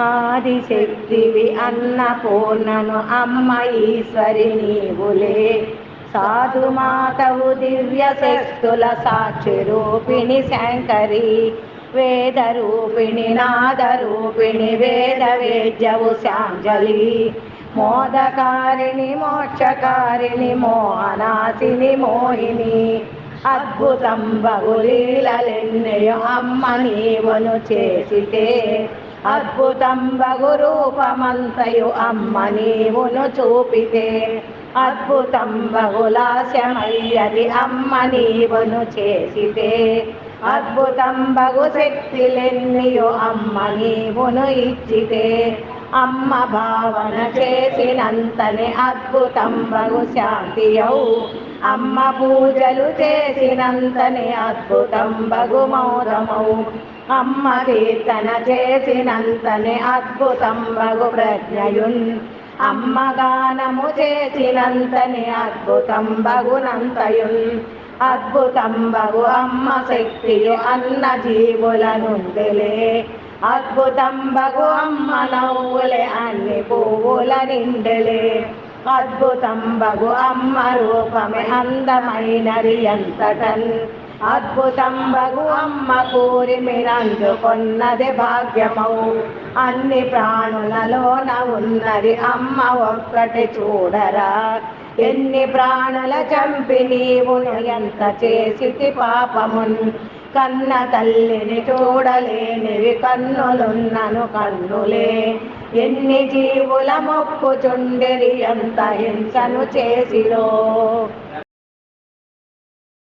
ఆదిశక్తివి అన్నపూర్ణను అమ్మ ఈశ్వరి నీవులే. సాధు మాతవు దివ్య శక్తుల సాక్షి రూపిణి శంకరి. వేద రూపిణి నాద రూపిణి వేద వేద్యవు శాంజలి మోదకారిణి మోక్షకారిణి మోహనాసిని మోహిని. అద్భుతం బగులీలెన్నయో అమ్మ నీవును చేసితే. అద్భుతం బగురూపమంతయు అమ్మ నీవును చూపితే. అద్భుతం బగులాశమయ్యది అమ్మ నీవును చేసితే. అద్భుతం బగు శక్తిలెన్నయో అమ్మ నీవును ఇచ్చితే. అమ్మ భావన చేసినంతనే అద్భుతం బగు శాంతియవు అమ్మ పూజలు చేసినంతనే అద్భుతం బగు మౌరమవు అమ్మ కీర్తన చేసినంతనే అద్భుతం బగు ప్రజ్ఞయున్. అమ్మ గానము చేసినంతనే అద్భుతం బగునంతయున్ అద్భుతం బగు అమ్మ శక్తియు అన్న జీవుల నుండిలే. అద్భుతం బగు అమ్మ నవ్వులే అన్ని పువ్వుల నిండలే. అద్భుతం బగు అమ్మ రూపమే అందమైనది ఎంతటన్. అద్భుతం బగు అమ్మ కూరిమినందుకొన్నది భాగ్యమౌ. అన్ని ప్రాణులలోన ఉన్నది అమ్మ ఒక్కటి చూడరా. ఎన్ని ప్రాణుల చంపి నీవును ఎంత చేసి పాపమున్. కన్న తల్లిని చూడలేనివి కన్నులున్నను కన్నులే. ఎన్ని జీవుల మొక్కుచుండెరి అంత హింసను చేసిరో.